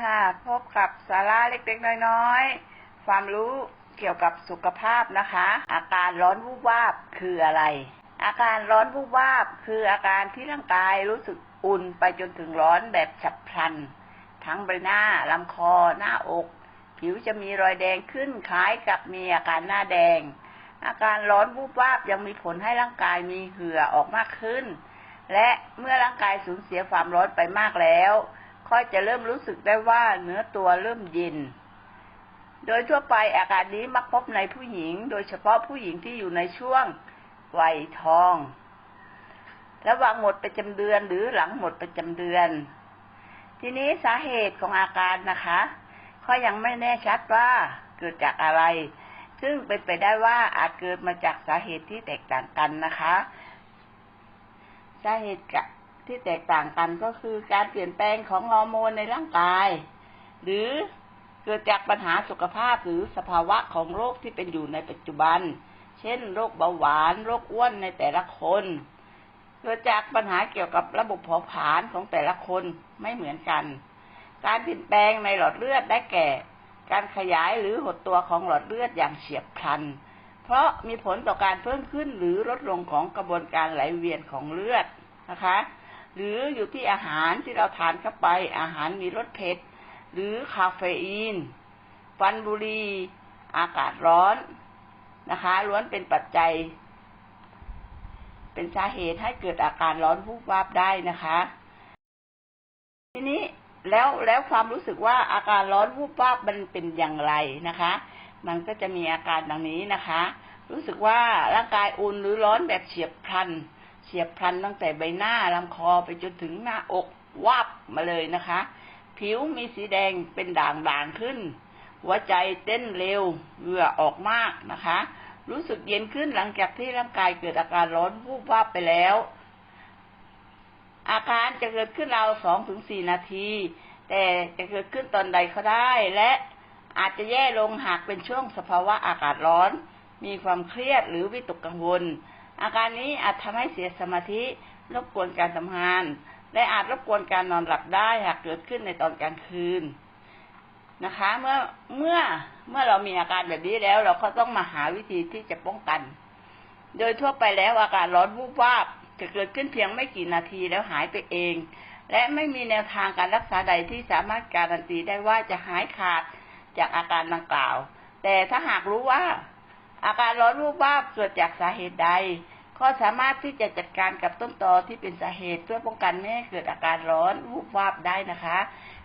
ค่ะ พบกับสาระเล็กๆ น้อยๆ ความรู้เกี่ยวกับสุขภาพนะคะ อาการร้อนวูบวาบคืออะไร อาการร้อนวูบวาบคืออาการที่ร่างกายรู้สึกอุ่นไปจนถึงร้อนแบบฉับพลัน ทั้งใบหน้าลำคอ หน้าอก ผิวจะมีรอยแดงขึ้นคล้ายกับมีอาการหน้าแดง อาการร้อนวูบวาบยังมีผลให้ร่างกายมีเหงื่อออกมากขึ้น และเมื่อร่างกายสูญเสียความร้อนไปมากแล้ว ค่อยจะเริ่มรู้สึกได้ว่าเนื้อตัวเริ่มเย็น โดยทั่วไปอาการนี้มักพบในผู้หญิง โดยเฉพาะผู้หญิงที่อยู่ในช่วงวัยทอง ระหว่างหมดประจำเดือนหรือหลังหมดประจำเดือน ทีนี้สาเหตุของอาการนะคะก็ยังไม่แน่ชัดว่าเกิดจากอะไร ซึ่งเป็นไปได้ว่าอาจเกิดมาจากสาเหตุที่แตกต่างกันนะคะ สาเหตุ ที่แตกต่างกันก็คือการเปลี่ยนแปลงของฮอร์โมนในร่างกาย หรือเกิดจากปัญหาสุขภาพหรือสภาวะของโรคที่เป็นอยู่ในปัจจุบัน เช่น โรคเบาหวานโรคอ้วนในแต่ละคน เกิดจากปัญหาเกี่ยวกับระบบเผาผลาญของแต่ละคนไม่เหมือนกัน การเปลี่ยนแปลงในหลอดเลือดได้แก่ การขยายหรือหดตัวของหลอดเลือดอย่างเฉียบพลัน เพราะมีผลต่อการเพิ่มขึ้นหรือลดลงของกระบวนการไหลเวียนของเลือดนะคะ หรืออยู่ที่อาหารที่เราทานเข้าไป อาหารมีรสเผ็ด หรือคาเฟอีน ฟันบุหรีอากาศร้อนนะคะล้วนเป็นปัจจัย เป็นสาเหตุให้เกิดอาการร้อนวูบวาบได้นะคะ ทีนี้แล้วแล้วความรู้สึกว่าอาการร้อนวูบวาบมันเป็นอย่างไรนะคะ มันก็จะมีอาการดังนี้นะคะ รู้สึกว่าร่างกายอุ่นหรือร้อนแบบเฉียบพลัน เฉียบพลันตั้งแต่ใบหน้าลำคอไปจนถึงหน้าอกวาบมาเลยนะคะ ผิวมีสีแดงเป็นด่างๆขึ้น หัวใจเต้นเร็วเหงื่อออกมากนะคะ รู้สึกเย็นขึ้นหลังจากที่ร่างกายเกิดอาการร้อนวูบวาบไปแล้ว อาการจะเกิดขึ้นราวสองถึงสี่นาที แต่จะเกิดขึ้นตอนใดก็ได้ และอาจจะแย่ลงหากเป็นช่วงสภาวะอากาศร้อน มีความเครียดหรือวิตกกังวล อาการนี้อาจทำให้เสียสมาธิ รบกวนการทำงาน และอาจรบกวนการนอนหลับได้หากเกิดขึ้นในตอนกลางคืนนะคะ เมื่อเมื่อเมื่อเรามีอาการแบบนี้แล้ว เราก็ต้องมาหาวิธีที่จะป้องกัน โดยทั่วไปแล้วอาการร้อนวูบวาบจะเกิดขึ้นเพียงไม่กี่นาทีแล้วหายไปเอง และไม่มีแนวทางการรักษาใดที่สามารถการันตีได้ว่าจะหายขาดจากอาการดังกล่าว แต่ถ้าหากรู้ว่า อาการร้อนวูบวาบเกิดจากสาเหตุใด ก็สามารถที่จะจัดการกับต้นตอที่เป็นสาเหตุเพื่อป้องกันไม่ให้เกิดอาการร้อนวูบวาบได้นะคะ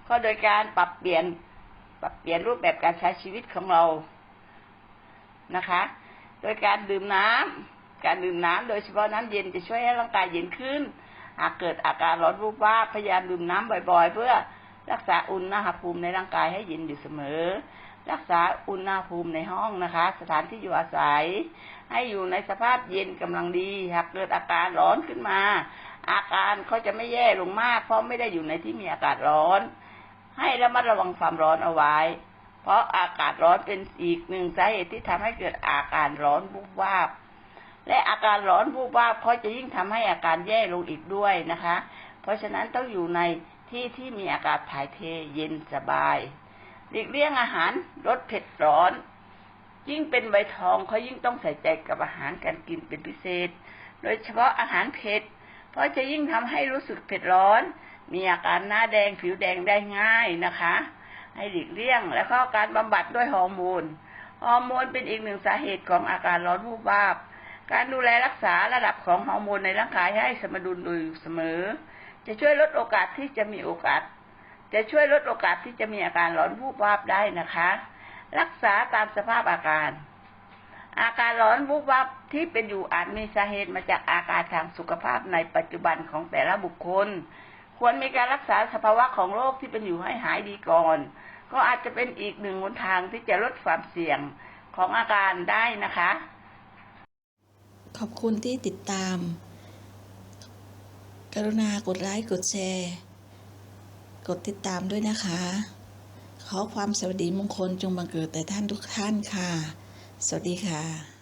ก็โดยการปรับเปลี่ยนปรับเปลี่ยนรูปแบบการใช้ชีวิตของเรานะคะ โดยการดื่มน้ำการดื่มน้ำโดยเฉพาะน้ำเย็นจะช่วยให้ร่างกายเย็นขึ้น หากเกิดอาการร้อนวูบวาบพยายามดื่มน้ำบ่อย ๆ เพื่อรักษาอุณหภูมิในร่างกายให้เย็นอยู่เสมอ รักษาอุณหภูมิในห้องนะคะ สถานที่อยู่อาศัย ให้อยู่ในสภาพเย็นกำลังดี หากเกิดอาการร้อนขึ้นมา อาการเขาจะไม่แย่ลงมาก เพราะไม่ได้อยู่ในที่มีอากาศร้อน ให้ระมัดระวังความร้อนเอาไว้ เพราะอากาศร้อนเป็นอีกหนึ่งสาเหตุที่ทำให้เกิดอาการร้อนวูบวาบ และอาการร้อนวูบวาบเขาจะยิ่งทำให้อาการแย่ลงอีกด้วยนะคะ เพราะฉะนั้นต้องอยู่ในที่ที่มีอากาศถ่ายเทเย็นสบาย หลีกเลี่ยงอาหารรสเผ็ดร้อน ยิ่งเป็นใบทองเขายิ่งต้องใส่ใจกับอาหารการกินเป็นพิเศษ โดยเฉพาะอาหารเผ็ด เพราะจะยิ่งทำให้รู้สึกเผ็ดร้อน มีอาการหน้าแดงผิวแดงได้ง่ายนะคะ ให้หลีกเลี่ยง และก็การบำบัดด้วยฮอร์โมน ฮอร์โมนเป็นอีกหนึ่งสาเหตุของอาการร้อนวูบวาบ การดูแลรักษาระดับของฮอร์โมนในร่างกายให้สมดุลโดยเสมอ จะช่วยลดโอกาสที่จะมีโอกาส จะช่วยลดโอกาสที่จะมีอาการร้อนวูบวาบได้นะคะ รักษาตามสภาพอาการ อาการร้อนวูบวาบที่เป็นอยู่อาจมีสาเหตุมาจากอาการทางสุขภาพในปัจจุบันของแต่ละบุคคล ควรมีการรักษาสภาวะของโรคที่เป็นอยู่ให้หายดีก่อน ก็อาจจะเป็นอีกหนึ่งหนทางที่จะลดความเสี่ยงของอาการได้นะคะ ขอบคุณที่ติดตาม กรุณากดไลค์กดแชร์ กดติดตามด้วยนะคะ ขอความสวัสดีมงคลจงบังเกิดแต่ท่านทุกท่านค่ะ สวัสดีค่ะ